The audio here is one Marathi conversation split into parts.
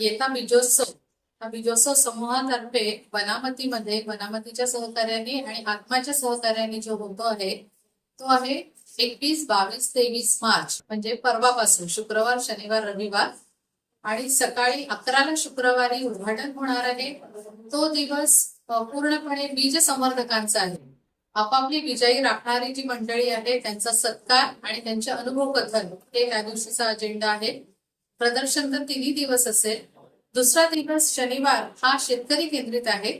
येता बीजोत्सव हा बीजोत्सव समूहातर्फे वनामतीमध्ये वनामतीच्या सहकार्याने आणि आत्माच्या सहकार्याने जो होतो आहे तो आहे एकवीस बावीस तेवीस मार्च म्हणजे परवापासून शुक्रवार शनिवार रविवार आणि सकाळी अकराला शुक्रवारी उद्घाटन होणार आहे. तो दिवस पूर्णपणे बीज संवर्धकांचा आहे. आपापली विजयी राखणारी जी मंडळी आहे त्यांचा सत्कार आणि त्यांचे अनुभव कथन हे त्या दिवशीचा अजेंडा आहे. प्रदर्शन तर तिन्ही दिवस असेल. दुसरा दिवस शनिवार हा शेतकरी केंद्रित आहे.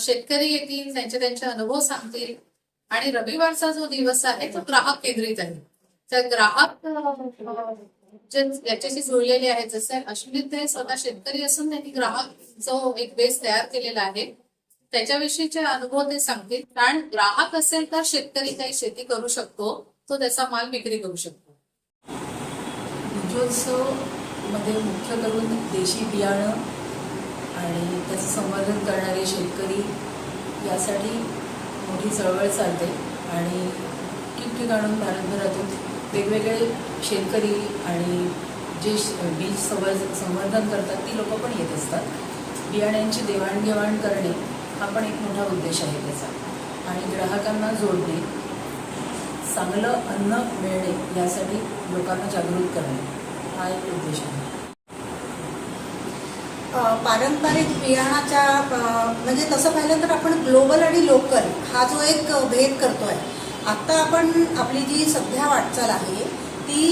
शेतकरी येतील त्यांचे त्यांचे अनुभव सांगतील. आणि रविवारचा जो दिवस आहे तो ग्राहक केंद्रित आहे. तर ग्राहक याच्याशी जुळलेले आहेत जसे अश्विन ते स्वतः शेतकरी असून त्यांनी ग्राहक जो एक बेस तयार केलेला आहे त्याच्याविषयीचे अनुभव ते सांगतील. कारण ग्राहक असेल तर शेतकरी काही शेती करू शकतो तो त्याचा माल विक्री करू शकतो. बीजोत्सवमध्ये मुख्य करून देशी बियाणं आणि त्याचं संवर्धन करणारे शेतकरी यासाठी मोठी चळवळ चालते आणि ठिकठिकाणून भारतभरातून वेगवेगळे शेतकरी आणि जे श- बीज संवर्ध संवर्धन करतात ती लोक पण येत असतात. बियाण्यांची देवाणघेवाण करणे हा पण एक मोठा उद्देश आहे त्याचा. आणि ग्राहकांना जोडणे चांगलं अन्न मिळणे यासाठी लोकांना जागृत करणे. हा एक उद्देश आहे. पारंपरिक बियाणाच्या म्हणजे तसं पाहिलं तर आपण ग्लोबल आणि लोकल हा जो एक भेद भेद करतोय आत्ता आपण आपली जी सध्या वाटचाल आहे ती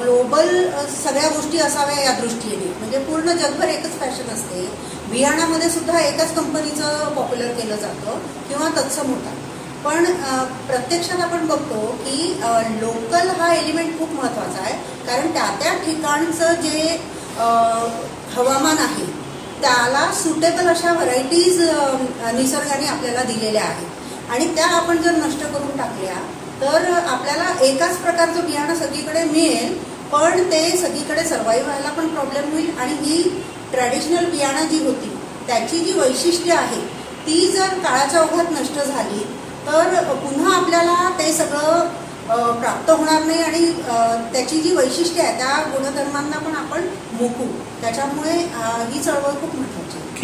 ग्लोबल सगळ्या गोष्टी असाव्या या दृष्टीने. म्हणजे पूर्ण जगभर एकच फॅशन असते. बियाणामध्ये सुद्धा एकाच कंपनीचं पॉप्युलर केलं जातं किंवा तत्सम होतात. पण प्रत्यक्षात आपण बघतो की लोकल हा एलिमेंट खूप महत्त्वाचा आहे. कारण त्या त्या ठिकाणचं जे हवामान आहे त्याला सुटेबल अशा व्हरायटीज निसर्गाने आपल्याला दिलेल्या आहेत. आणि त्या आपण जर नष्ट करून टाकल्या तर आपल्याला एकाच प्रकारचं बियाणं सगळीकडे मिळेल पण ते सगळीकडे सर्वाईव्ह व्हायला पण प्रॉब्लेम होईल. आणि ही ट्रॅडिशनल बियाणं जी होती त्याची जी वैशिष्ट्य आहे ती जर काळाच्या ओघात नष्ट झाली तर पुन्हा आपल्याला ते सगळं प्राप्त होणार नाही आणि त्याची जी वैशिष्ट्ये आहे त्या गुणधर्मांना पण आपण मुकू. त्याच्यामुळे ही चळवळ खूप